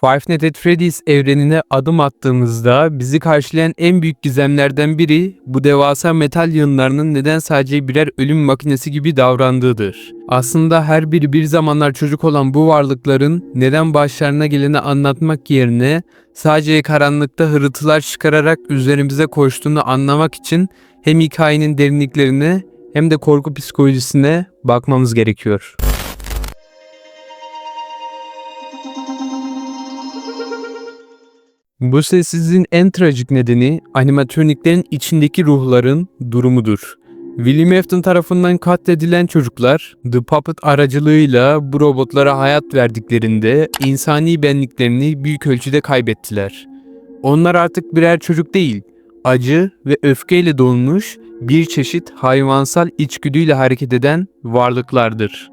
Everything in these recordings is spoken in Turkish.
Five Nights at Freddy's evrenine adım attığımızda bizi karşılayan en büyük gizemlerden biri bu devasa metal yığınlarının neden sadece birer ölüm makinesi gibi davrandığıdır. Aslında her biri bir zamanlar çocuk olan bu varlıkların neden başlarına geleni anlatmak yerine sadece karanlıkta hırıltılar çıkararak üzerimize koştuğunu anlamak için hem hikayenin derinliklerine hem de korku psikolojisine bakmamız gerekiyor. Bu sessizliğin en trajik nedeni animatroniklerin içindeki ruhların durumudur. William Afton tarafından katledilen çocuklar The Puppet aracılığıyla bu robotlara hayat verdiklerinde insani benliklerini büyük ölçüde kaybettiler. Onlar artık birer çocuk değil, acı ve öfkeyle dolmuş bir çeşit hayvansal içgüdüyle hareket eden varlıklardır.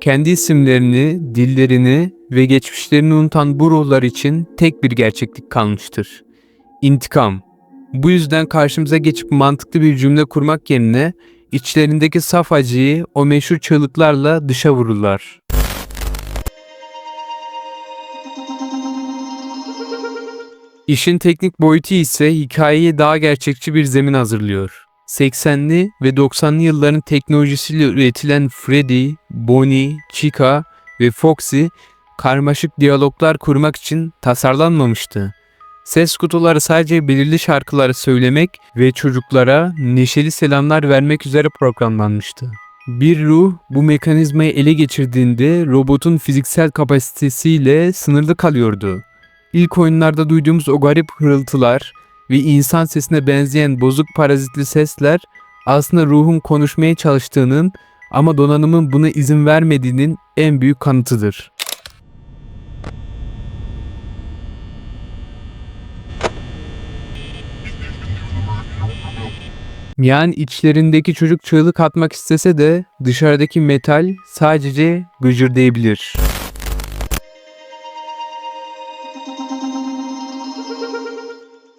Kendi isimlerini, dillerini ve geçmişlerini unutan bu ruhlar için tek bir gerçeklik kalmıştır. İntikam. Bu yüzden karşımıza geçip mantıklı bir cümle kurmak yerine içlerindeki saf acıyı o meşhur çığlıklarla dışa vururlar. İşin teknik boyutu ise hikayeye daha gerçekçi bir zemin hazırlıyor. 80'li ve 90'lı yılların teknolojisiyle üretilen Freddy, Bonnie, Chica ve Foxy karmaşık diyaloglar kurmak için tasarlanmamıştı. Ses kutuları sadece belirli şarkıları söylemek ve çocuklara neşeli selamlar vermek üzere programlanmıştı. Bir ruh bu mekanizmayı ele geçirdiğinde robotun fiziksel kapasitesiyle sınırlı kalıyordu. İlk oyunlarda duyduğumuz o garip hırıltılar ve insan sesine benzeyen bozuk parazitli sesler aslında ruhun konuşmaya çalıştığının ama donanımın buna izin vermediğinin en büyük kanıtıdır. Yani içlerindeki çocuk çığlık atmak istese de dışarıdaki metal sadece gıcırdayabilir.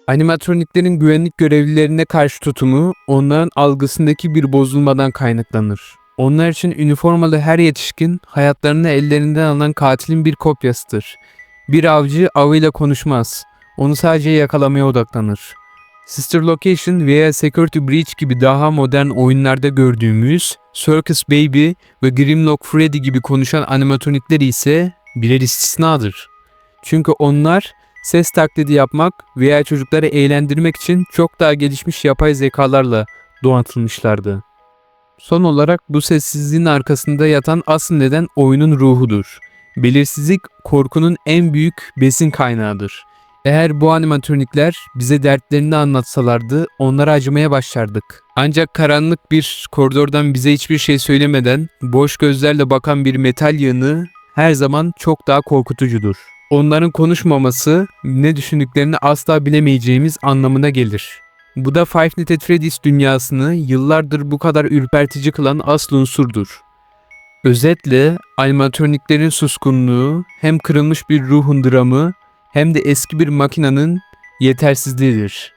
Animatroniklerin güvenlik görevlilerine karşı tutumu onların algısındaki bir bozulmadan kaynaklanır. Onlar için üniformalı her yetişkin hayatlarını ellerinden alınan katilin bir kopyasıdır. Bir avcı avıyla konuşmaz. Onu sadece yakalamaya odaklanır. Sister Location veya Security Breach gibi daha modern oyunlarda gördüğümüz Circus Baby ve Grimlock Freddy gibi konuşan animatronikler ise birer istisnadır. Çünkü onlar ses taklidi yapmak veya çocukları eğlendirmek için çok daha gelişmiş yapay zekalarla donatılmışlardı. Son olarak bu sessizliğin arkasında yatan asıl neden oyunun ruhudur. Belirsizlik korkunun en büyük besin kaynağıdır. Eğer bu animatronikler bize dertlerini anlatsalardı onlara acımaya başlardık. Ancak karanlık bir koridordan bize hiçbir şey söylemeden boş gözlerle bakan bir metal yığını her zaman çok daha korkutucudur. Onların konuşmaması ne düşündüklerini asla bilemeyeceğimiz anlamına gelir. Bu da Five Nights at Freddy's dünyasını yıllardır bu kadar ürpertici kılan asıl unsurdur. Özetle animatroniklerin suskunluğu hem kırılmış bir ruhun dramı hem de eski bir makinenin yetersizliğidir.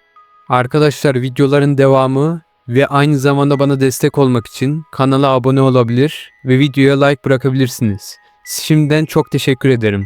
Arkadaşlar videoların devamı ve aynı zamanda bana destek olmak için kanala abone olabilir ve videoya like bırakabilirsiniz. Şimdiden çok teşekkür ederim.